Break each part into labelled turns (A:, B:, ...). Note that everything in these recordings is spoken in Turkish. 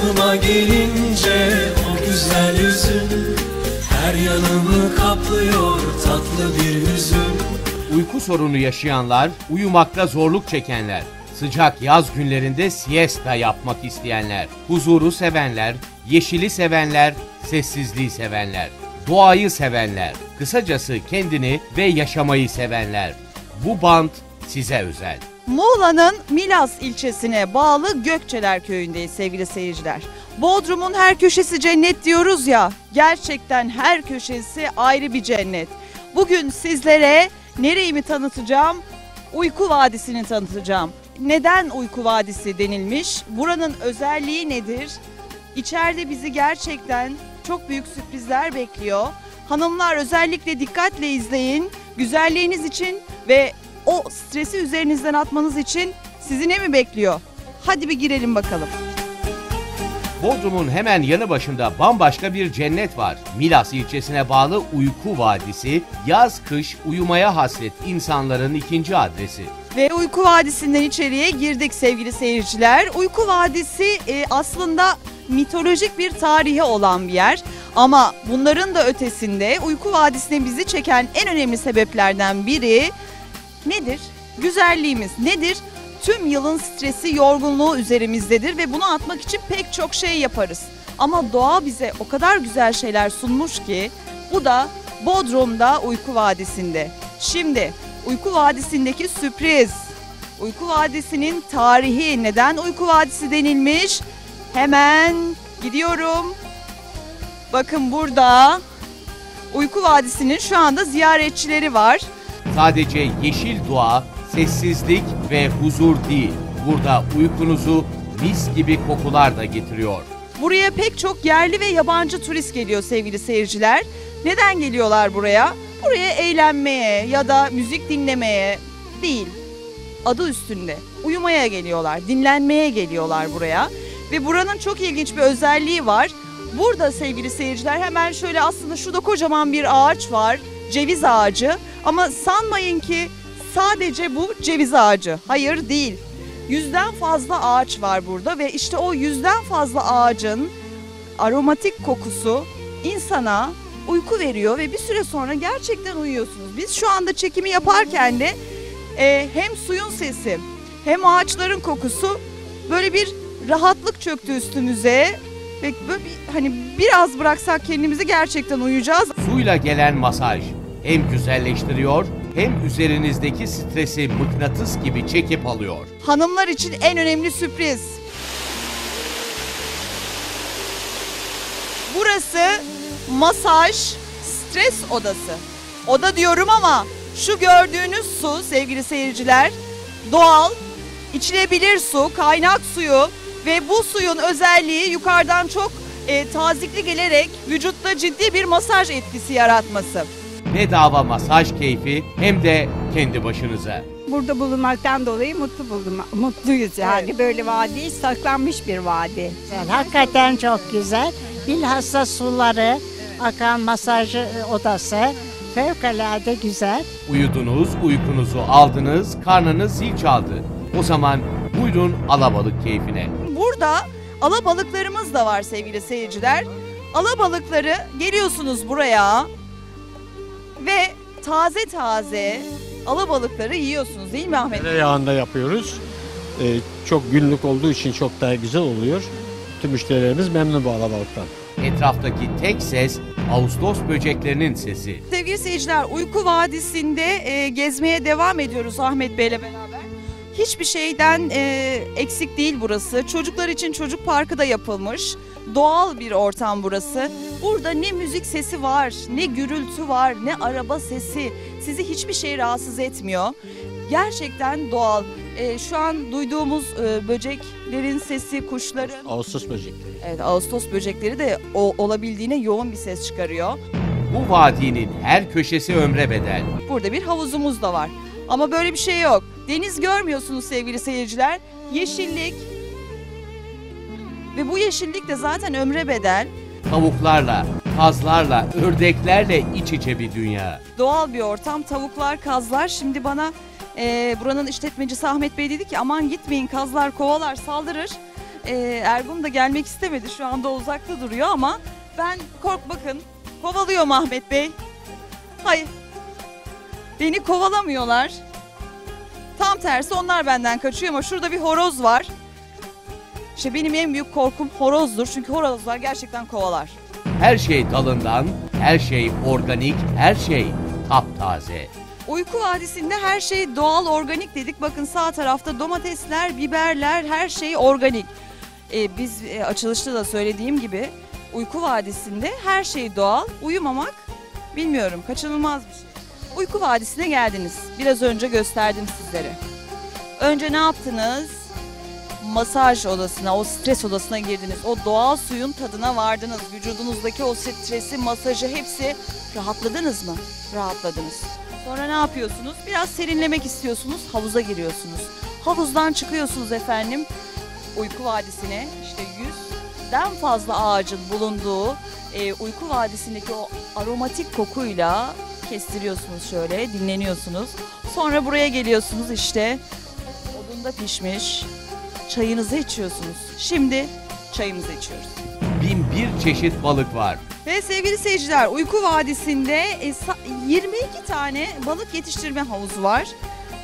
A: Yanıma gelince o güzel yüzün Her yanımı kaplıyor tatlı bir hüzün
B: Uyku sorunu yaşayanlar, uyumakta zorluk çekenler, sıcak yaz günlerinde siesta yapmak isteyenler, huzuru sevenler, yeşili sevenler, sessizliği sevenler, doğayı sevenler, kısacası kendini ve yaşamayı sevenler. Bu band size özel.
C: Muğla'nın Milas ilçesine bağlı Gökçeler köyündeyiz sevgili seyirciler. Bodrum'un her köşesi cennet diyoruz ya. Gerçekten her köşesi ayrı bir cennet. Bugün sizlere nereyi mi tanıtacağım? Uyku Vadisi'ni tanıtacağım. Neden Uyku Vadisi denilmiş? Buranın özelliği nedir? İçeride bizi gerçekten çok büyük sürprizler bekliyor. Hanımlar özellikle dikkatle izleyin. Güzelliğiniz için ve o stresi üzerinizden atmanız için sizi ne mi bekliyor? Hadi bir girelim bakalım.
B: Bodrum'un hemen yanı başında bambaşka bir cennet var. Milas ilçesine bağlı Uyku Vadisi, yaz-kış uyumaya hasret insanların ikinci adresi.
C: Ve Uyku Vadisi'nden içeriye girdik sevgili seyirciler. Uyku Vadisi e, aslında mitolojik bir tarihi olan bir yer. Ama bunların da ötesinde Uyku Vadisi'ne bizi çeken en önemli sebeplerden biri nedir? Güzelliğimiz nedir? Tüm yılın stresi, yorgunluğu üzerimizdedir ve bunu atmak için pek çok şey yaparız. Ama doğa bize o kadar güzel şeyler sunmuş ki bu da Bodrum'da Uyku Vadisi'nde. Şimdi Uyku Vadisi'ndeki sürpriz. Uyku Vadisi'nin tarihi neden Uyku Vadisi denilmiş? Hemen gidiyorum. Bakın burada Uyku Vadisi'nin şu anda ziyaretçileri var.
B: Sadece yeşil doğa, sessizlik ve huzur değil. Burada uykunuzu mis gibi kokular da getiriyor.
C: Buraya pek çok yerli ve yabancı turist geliyor sevgili seyirciler. Neden geliyorlar buraya? Buraya eğlenmeye ya da müzik dinlemeye değil. Adı üstünde. Uyumaya geliyorlar, dinlenmeye geliyorlar buraya. Ve buranın çok ilginç bir özelliği var. Burada sevgili seyirciler hemen şöyle aslında şurada kocaman bir ağaç var. Ceviz ağacı. Ama sanmayın ki sadece bu ceviz ağacı. Hayır değil. Yüzden fazla ağaç var burada ve işte o yüzden fazla ağacın aromatik kokusu insana uyku veriyor ve bir süre sonra gerçekten uyuyorsunuz. Biz şu anda çekimi yaparken de e, hem suyun sesi hem ağaçların kokusu böyle bir rahatlık çöktü üstümüze ve böyle bir, hani biraz bıraksak kendimizi gerçekten uyuyacağız.
B: Suyla gelen masaj hem güzelleştiriyor hem üzerinizdeki stresi mıknatıs gibi çekip alıyor.
C: Hanımlar için en önemli sürpriz. Burası masaj stres odası. Oda diyorum ama şu gördüğünüz su sevgili seyirciler doğal, içilebilir su, kaynak suyu ve bu suyun özelliği yukarıdan çok e, tazikli gelerek vücutta ciddi bir masaj etkisi yaratması.
B: Bedava masaj keyfi hem de kendi başınıza.
D: Burada bulunmaktan dolayı mutlu buldum. Mutluyuz yani.
C: Evet.
D: Böyle vadi saklanmış bir vadi.
E: Güzel, Hakikaten çok güzel. Bilhassa suları, akan masaj odası fevkalade güzel.
B: Uyudunuz, uykunuzu aldınız, karnınız zil çaldı. O zaman buyurun alabalık keyfine.
C: Burada alabalıklarımız da var sevgili seyirciler. Alabalıkları geliyorsunuz buraya ve taze taze alabalıkları yiyorsunuz değil mi Ahmet?
F: Tereyağında yapıyoruz. Ee, çok günlük olduğu için çok daha güzel oluyor. Tüm müşterilerimiz memnun bu alabalıktan.
B: Etraftaki tek ses Ağustos böceklerinin sesi.
C: Sevgili seyirciler Uyku Vadisi'nde e, gezmeye devam ediyoruz Ahmet Bey'le beraber. Hiçbir şeyden e, eksik değil burası. Çocuklar için çocuk parkı da yapılmış. Doğal bir ortam burası. Burada ne müzik sesi var, ne gürültü var, ne araba sesi. Sizi hiçbir şey rahatsız etmiyor. Gerçekten doğal. E, şu an duyduğumuz e, böceklerin sesi, kuşların...
F: Ağustos böcekleri.
C: Evet Ağustos böcekleri de o, olabildiğine yoğun bir ses çıkarıyor.
B: Bu vadinin her köşesi ömre bedel.
C: Burada bir havuzumuz da var. Ama böyle bir şey yok. Deniz görmüyorsunuz sevgili seyirciler. Yeşillik. Ve bu yeşillik de zaten ömre bedel.
B: Tavuklarla, kazlarla, ördeklerle iç içe bir dünya.
C: Doğal bir ortam. Tavuklar, kazlar. Şimdi bana e, buranın işletmecisi Ahmet Bey dedi ki aman gitmeyin kazlar kovalar saldırır. Ee, Ergun da gelmek istemedi. Şu anda uzakta duruyor ama ben kork bakın kovalıyor Ahmet Bey. Hayır. Beni kovalamıyorlar. Tam tersi onlar benden kaçıyor ama şurada bir horoz var. İşte benim en büyük korkum horozdur. Çünkü horozlar gerçekten kovalar.
B: Her şey dalından, her şey organik, her şey taptaze.
C: Uyku Vadisi'nde her şey doğal organik dedik. Bakın sağ tarafta domatesler, biberler her şey organik. Ee, biz e, açılışta da söylediğim gibi Uyku Vadisi'nde her şey doğal. Uyumamak bilmiyorum kaçınılmaz bir şey. Uyku Vadisi'ne geldiniz. Biraz önce gösterdim sizlere. Önce ne yaptınız? Masaj odasına, o stres odasına girdiniz. O doğal suyun tadına vardınız. Vücudunuzdaki o stresi, masajı hepsi rahatladınız mı? Rahatladınız. Sonra ne yapıyorsunuz? Biraz serinlemek istiyorsunuz, havuza giriyorsunuz. Havuzdan çıkıyorsunuz efendim uyku vadisine. İşte yüzden fazla ağacın bulunduğu e, uyku vadisindeki o aromatik kokuyla kestiriyorsunuz şöyle, dinleniyorsunuz. Sonra buraya geliyorsunuz işte odunda pişmiş çayınızı içiyorsunuz. Şimdi çayımızı içiyoruz.
B: Bin bir çeşit balık var.
C: Ve sevgili seyirciler Uyku Vadisi'nde e, sa- 22 tane balık yetiştirme havuzu var.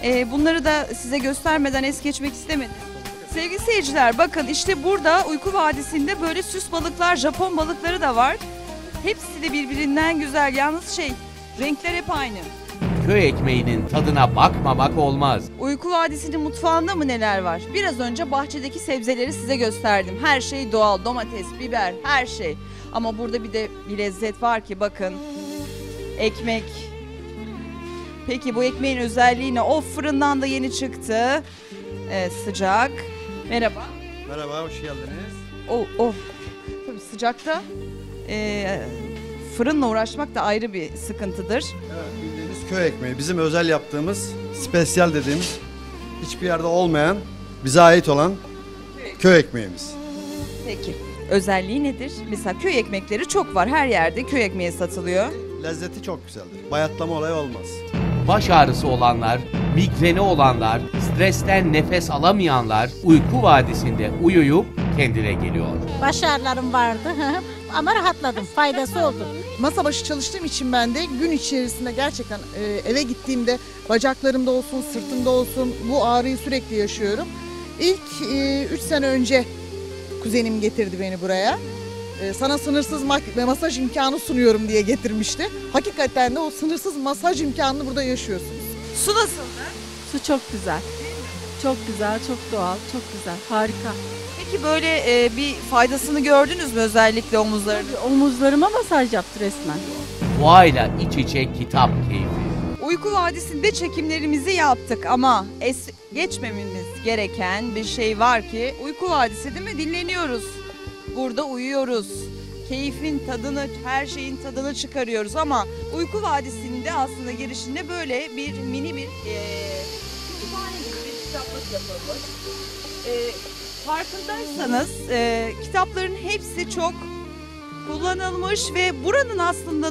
C: E, bunları da size göstermeden es geçmek istemedim. Sevgili seyirciler bakın işte burada Uyku Vadisi'nde böyle süs balıklar, Japon balıkları da var. Hepsi de birbirinden güzel. Yalnız şey renkler hep aynı.
B: Köy ekmeğinin tadına bakmamak olmaz.
C: Uyku Vadisi'nin mutfağında mı neler var? Biraz önce bahçedeki sebzeleri size gösterdim. Her şey doğal, domates, biber, her şey. Ama burada bir de bir lezzet var ki bakın. Ekmek. Peki bu ekmeğin özelliği ne? O fırından da yeni çıktı. Evet, sıcak. Merhaba.
G: Merhaba, hoş geldiniz.
C: O, o. Tabii sıcakta e, fırınla uğraşmak da ayrı bir sıkıntıdır.
G: Evet, bildiğimiz köy ekmeği. Bizim özel yaptığımız, spesiyal dediğimiz, hiçbir yerde olmayan, bize ait olan köy ekmeğimiz.
C: Peki. Özelliği nedir? Mesela köy ekmekleri çok var. Her yerde köy ekmeği satılıyor.
G: Lezzeti çok güzeldir. Bayatlama olayı olmaz.
B: Baş ağrısı olanlar, migreni olanlar, stresten nefes alamayanlar uyku vadisinde uyuyup kendine geliyor.
E: Baş ağrılarım vardı ama rahatladım. Faydası oldu.
H: masa başı çalıştığım için ben de gün içerisinde gerçekten e, eve gittiğimde bacaklarımda olsun, sırtımda olsun bu ağrıyı sürekli yaşıyorum. İlk 3 sene önce kuzenim getirdi beni buraya. E, sana sınırsız masaj imkanı sunuyorum diye getirmişti. Hakikaten de o sınırsız masaj imkanını burada yaşıyorsunuz.
C: Su nasıl?
I: Su çok güzel. Çok güzel, çok doğal, çok güzel. Harika.
C: Peki böyle e, bir faydasını gördünüz mü özellikle omuzların?
I: Omuzlarıma masaj yaptı resmen.
B: Doğayla iç içe kitap keyfi.
C: Uyku Vadisi'nde çekimlerimizi yaptık ama es geçmememiz gereken bir şey var ki Uyku Vadisi değil mi? Dinleniyoruz. Burada uyuyoruz. Keyfin tadını, her şeyin tadını çıkarıyoruz ama Uyku Vadisi'nde aslında girişinde böyle bir mini bir e, kütüphane gibi bir kitaplık yapılmış. E, farkındaysanız e, kitapların hepsi çok kullanılmış ve buranın aslında